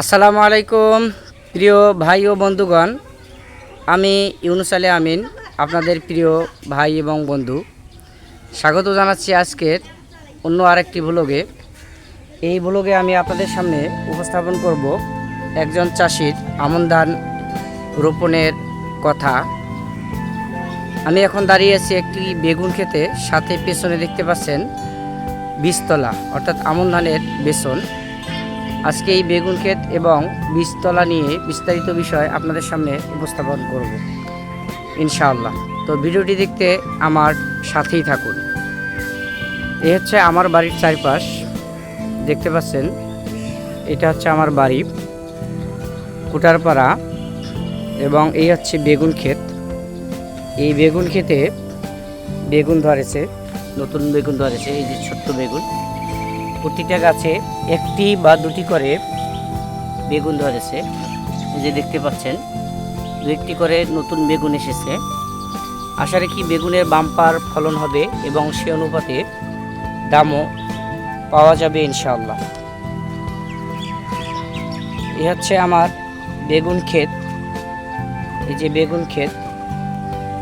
আসসালামু আলাইকুম, প্রিয় ভাই ও বন্ধুগণ। আমি ইউনুস আলী আমিন, আপনাদের প্রিয় ভাই এবং বন্ধু। স্বাগত জানাচ্ছি আজকের অন্য আরেকটি ব্লগে। এই ব্লগে আমি আপনাদের সামনে উপস্থাপন করব একজন চাষির আমন ধান রোপণের কথা। আমি এখন দাঁড়িয়ে আছি একটি বেগুন খেতে সাথে পেছনে দেখতে পাচ্ছেন বীজতলা, অর্থাৎ আমন ধানের বেসন। আজকে এই বেগুন ক্ষেত এবং বীজতলা নিয়ে বিস্তারিত বিষয় আপনাদের সামনে উপস্থাপন করব, ইনশাআল্লাহ। তো ভিডিওটি দেখতে আমার সাথেই থাকুন। এই হচ্ছে আমার বাড়ির চারপাশ। দেখতে পাচ্ছেন, এটা হচ্ছে আমার বাড়ি, কুটারপাড়া এবং এই হচ্ছে বেগুন ক্ষেত। এই বেগুন ক্ষেতে বেগুন ধরেছে, নতুন বেগুন ধরেছে, এই যে ছোট্ট বেগুন। প্রতিটা গাছে একটি বা দুটি করে বেগুন ধরেছে যে দেখতে পাচ্ছেন, দু একটি করে নতুন বেগুন এসেছে। আশা রাখি বেগুনের বাম্পার ফলন হবে এবং সে অনুপাতে দামও পাওয়া যাবে ইনশাআল্লাহ। এ হচ্ছে আমার বেগুন ক্ষেত। এই যে বেগুন ক্ষেত,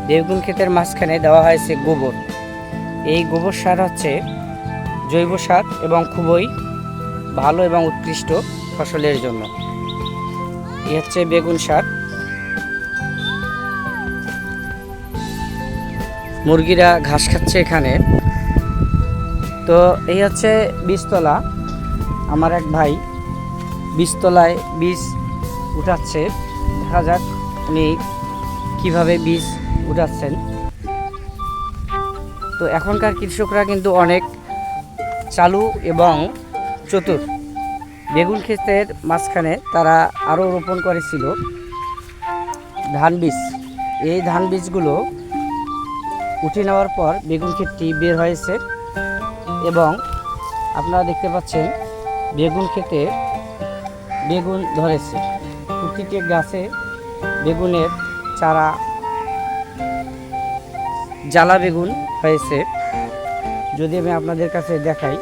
বেগুন ক্ষেতের মাঝখানে দেওয়া হয়েছে গোবর। এই গোবর সার হচ্ছে জৈব সার এবং খুবই ভালো এবং উৎকৃষ্ট ফসলের জন্য। এই হচ্ছে বেগুন সার। মুরগিরা ঘাস খাচ্ছে এখানে। তো এই হচ্ছে বীজতলা। আমার এক ভাই বীজতলায় বীজ উঠাচ্ছে। দেখা যাক উনি কীভাবে বীজ উঠাচ্ছেন। তো এখনকার কৃষকরা কিন্তু অনেক চালু এবং চতুর। বেগুন ক্ষেতের মাঝখানে তারা আরও রোপণ করেছিল। ধান বীজ। এই ধান বীজগুলো উঠে নেওয়ার পর বেগুন ক্ষেতটি বের হয়েছে এবং আপনারা দেখতে পাচ্ছেন বেগুন ক্ষেতে বেগুন ধরেছে। প্রতিটি গাছে বেগুনের চারা, জ্বালা বেগুন হয়েছে। যদি আমি আপনাদের কাছে দেখাই,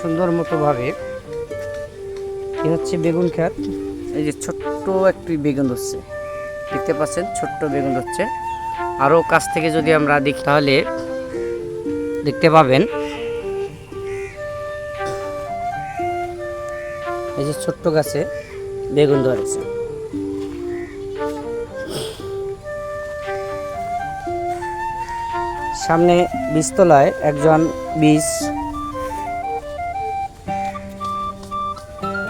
সুন্দর মতোভাবে এ হচ্ছে বেগুন ক্ষেত। এই যে ছোট্ট একটি বেগুন হচ্ছে, দেখতে পাচ্ছেন? ছোট্ট বেগুন হচ্ছে। আরও কাছ থেকে যদি আমরা দেখি, তাহলে দেখতে পাবেন। এই যে ছোট্ট গাছে বেগুন ধরেছে। সামনে বীজতলায় একজন বীজ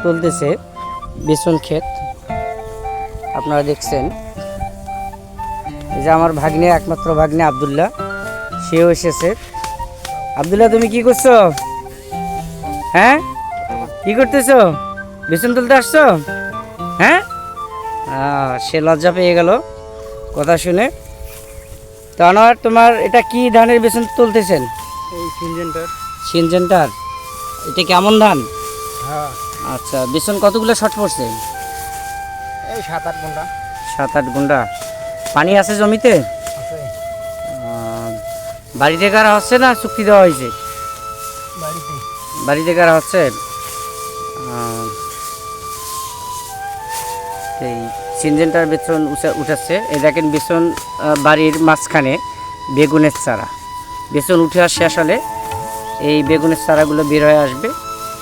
তুলতেছে, বেসন ক্ষেত। আপনারা দেখছেন যে আমার ভাগ্নে, একমাত্র ভাগ্নে আবদুল্লাহ, সেও এসেছে। আবদুল্লাহ, তুমি কি করছ? হ্যাঁ? কি করতেছো? বেসন তুলতে আসছো? হ্যাঁ? সে লজ্জা পেয়ে গেল। কথা শুনে তো আনোয়ার তোমার এটা কি ধানের বেসন তুলতেছেন? সিনজেন্টার। এটা কেমন ধান? হ্যাঁ। আচ্ছা বেসন কতগুলো শর্ট পড়ছে? এই সাত আট ঘণ্টা সাত আট গুন্ডা। পানি আছে জমিতে? বাড়িতে কারা হচ্ছে না চুক্তি দেওয়া হয়েছে? বাড়িতে। বাড়িতে কারা হচ্ছে? এই সিনজেন্টার উঠা- উঠাচ্ছে। এই দেখেন বেসন বাড়ির মাঝখানে বেগুনের চারা। বেসন উঠে আসে আসলে এই বেগুনের চারাগুলো বের হয়ে আসবে।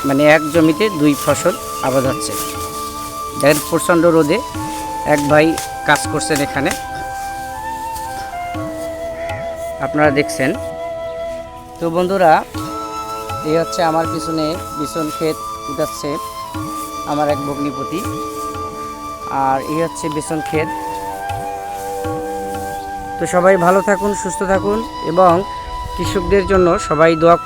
মানে এক জমিতে দুই ফসল আবাদ হচ্ছে। দেখেন প্রচণ্ড রোদে এক ভাই কাজ করছেন এখানে। আপনারা দেখছেন। তো বন্ধুরা, এই হচ্ছে আমার পিছনে বিছন ক্ষেত উঠাচ্ছে আমার এক ভগ্নিপতি। আর এই হচ্ছে বেসন ক্ষেত। তো সবাই ভালো থাকুন, সুস্থ থাকুন এবং কৃষকদের জন্য সবাই দোয়া